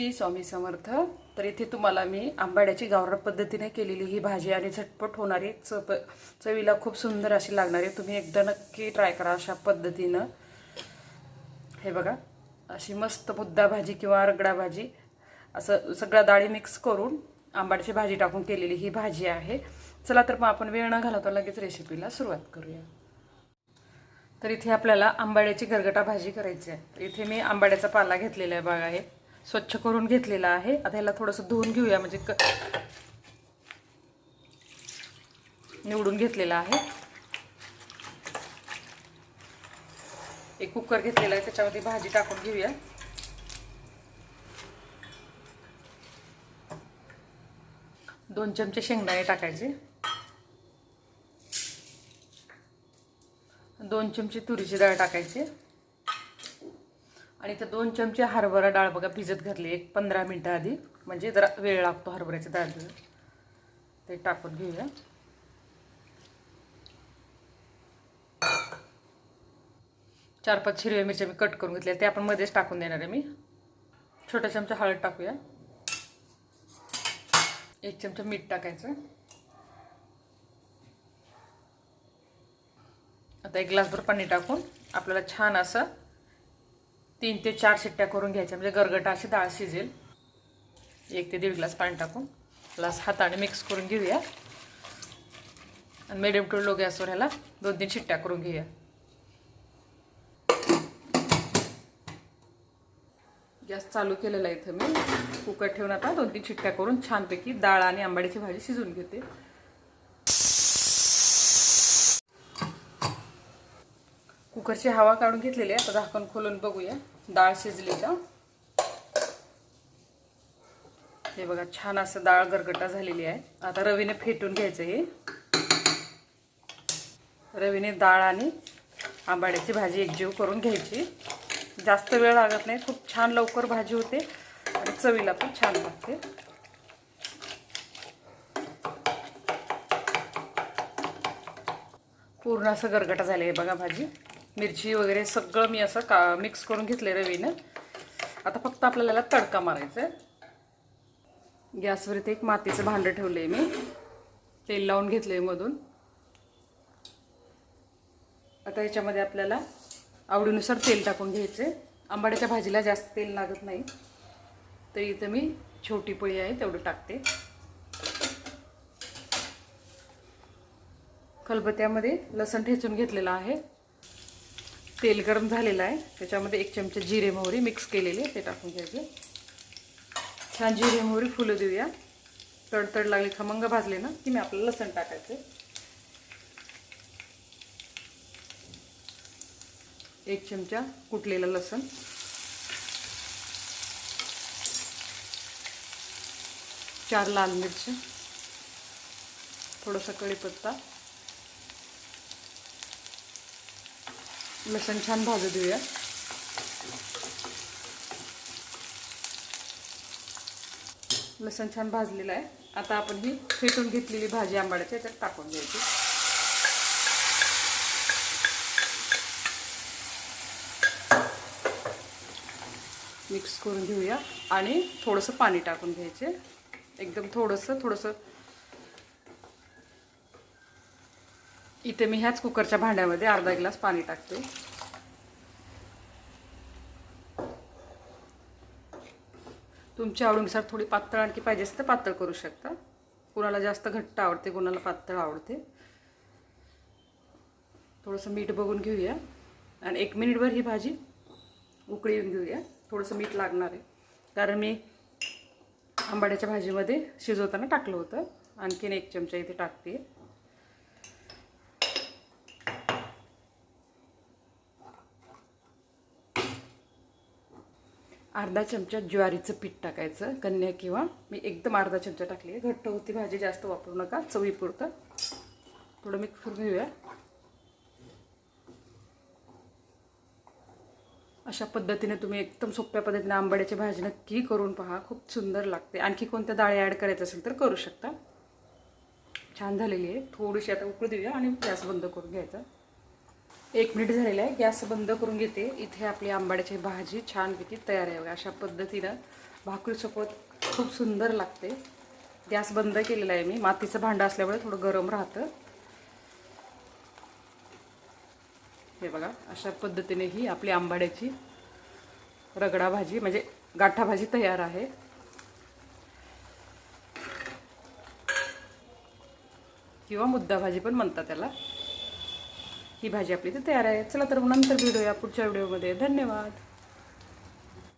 श्री स्वामी समर्थ. तर इथे तुम्हाला मी आंबाड्याची गावरान पद्धतीने केलेली ही भाजी आणि झटपट होणारी चप चवीला खूप सुंदर अशी लागणारी. तुम्ही एकदा नक्की ट्राय करा अशा पद्धतीनं. हे बघा अशी मस्त मुद्दा भाजी किंवा रगडा भाजी. असं सगळ्या डाळी मिक्स करून आंबाड्याची भाजी टाकून केलेली ही भाजी आहे. चला तर मग आपण वेळ न घालवता लगेच रेसिपीला सुरुवात करूया. तर इथे आपल्याला आंबाड्याची गरगटा भाजी करायची आहे. इथे मी आंबाड्याचा पाला घेतलेला आहे बघा हे. स्वच्छ करून घेतलेला आहे. आता ह्याला थोडंसं धुवून घेऊया म्हणजे क निवडून घेतलेला आहे. एक कुकर घेतलेला आहे त्याच्यामध्ये भाजी टाकून घेऊया. दोन चमचे शेंगदाणे टाकायचे. दोन चमचे तुरीची डाळ टाकायची. आणि तर दोन चमचे हरभरा डाळ बघा भिजत घातली एक पंधरा मिनटं आधी. म्हणजे जरा वेळ लागतो हरभऱ्याच्या डाळ ते टाकून घेऊया. चार पाच हिरव्या मिरच्या मी कट करून घेतल्या. ते आपण मध्येच टाकून देणार आहे मी. छोटा चमचा हळद टाकूया. एक चमचा मीठ टाकायचं. आता एक ग्लासभर पाणी टाकून आपल्याला छान असं तीन ते चार शिट्ट्या करून घ्यायच्या. म्हणजे गरगटा अशी डाळ शिजेल. एक ते दीड ग्लास पाणी टाकून ग्लास हाताने मिक्स करून घेऊया. आणि मिडियम टू लो गॅसवर ह्याला दोन तीन शिट्ट्या करून घेऊया. गॅस चालू केलेला इथं मी. कुकर ठेवून आता दोन तीन शिट्ट्या करून छानपैकी डाळ आणि आंबाडीची भाजी शिजवून घेते. कुकरची हवा काढून घेतलेली आहे. आता झाकण खोलून बघूया. डाळ शिजली का हे बघा छान असं डाळ गरगटा झालेली आहे. आता रवीने फेटून घ्यायचं हे. रवीने डाळ आणि आंबाड्याची भाजी एकजीव करून घ्यायची. जास्त वेळ लागत नाही. खूप छान लवकर भाजी होते. आणि चवीला पण छान लागते. पूर्ण असं गरगटा झाले आहे बघा भाजी. मिरची वगैरे सगळं मी असं का मिक्स करून घेतले रवीनं. आता फक्त आपल्याला याला तडका मारायचा आहे गॅसवर इथे एक मातीचं भांडं ठेवलं आहे मी. तेल लावून घेतलं आहे मधून. आता याच्यामध्ये आपल्याला आवडीनुसार तेल टाकून घ्यायचे आंबाड्याच्या भाजीला जास्त तेल लागत नाही. तर इथं मी छोटी पोळी आहे तेवढं टाकते. खलबत्यामध्ये लसण ठेचून घेतलेलं आहे. तेल गरम झालेलं आहे. त्याच्यामध्ये एक चमचा जिरे मोहरी मिक्स केलेली ते टाकून घ्यायचे. छान जिरे मोहरी फुलं देऊया. तडतड लागली खमंग भाजले ना की मी आपलं लसण टाकायचं एक चमचा कुटलेलं लसण. चार लाल मिरची. थोडासा कढीपत्ता. लसण छान भाजू देऊया लसण छान भाजलेलं आहे. आता आपण ही फेटून घेतलेली भाजी आंबाड्याची याच्यात टाकून द्यायची मिक्स करून घेऊया आणि थोडंसं पाणी टाकून घ्यायचे. एकदम थोडंसं थोडंसं इथे मी ह्याच कुकरच्या भांड्यामध्ये अर्धा ग्लास पाणी टाकते. तुमच्या आवडीनुसार थोडी पातळ आणखी पाहिजे असतं पातळ करू शकता. कुणाला जास्त घट्ट आवडते कुणाला पातळ आवडते. थोडंसं मीठ बघून घेऊया. आणि एक मिनिटभर ही भाजी उकळी येऊन घेऊया. थोडंसं मीठ लागणार आहे. कारण मी आंबाड्याच्या भाजीमध्ये शिजवताना टाकलं होतं. आणखीन एक चमचा इथे टाकते. अर्धा चमचा ज्वारीचं पीठ टाकायचं कन्या किंवा मी एकदम अर्धा चमचा टाकली आहे. घट्ट होती भाजी जास्त वापरू नका चवीपुरतं. थोडं मिक्स करून घेऊया. अशा पद्धतीने तुम्ही एकदम सोप्या पद्धतीने आंबाड्याची भाजी नक्की करून पहा. खूप सुंदर लागते. आणखी कोणत्या डाळी ॲड करायचं असेल तर करू शकता. छान झालेली आहे. थोडीशी आता उकळू देऊया आणि गॅस बंद करून घ्यायचा. एक मिनिट झालेला आहे. गॅस बंद करून घेते. इथे आपली आंबाड्याची भाजी छानपैकी तयार आहे बघा. अशा पद्धतीनं भाकरीसोबत खूप सुंदर लागते. गॅस बंद केलेला आहे मी. मातीचं भांडं असल्यामुळे थोडं गरम राहतं. हे बघा अशा पद्धतीने ही आपली आंबाड्याची रगडा भाजी म्हणजे गाठा भाजी तयार आहे. किंवा मुद्दा भाजी पण म्हणतात त्याला. ही भाजी आपली तर तयार आहे. चला तर मग नंतर भेटूया पुढच्या व्हिडिओमध्ये. धन्यवाद.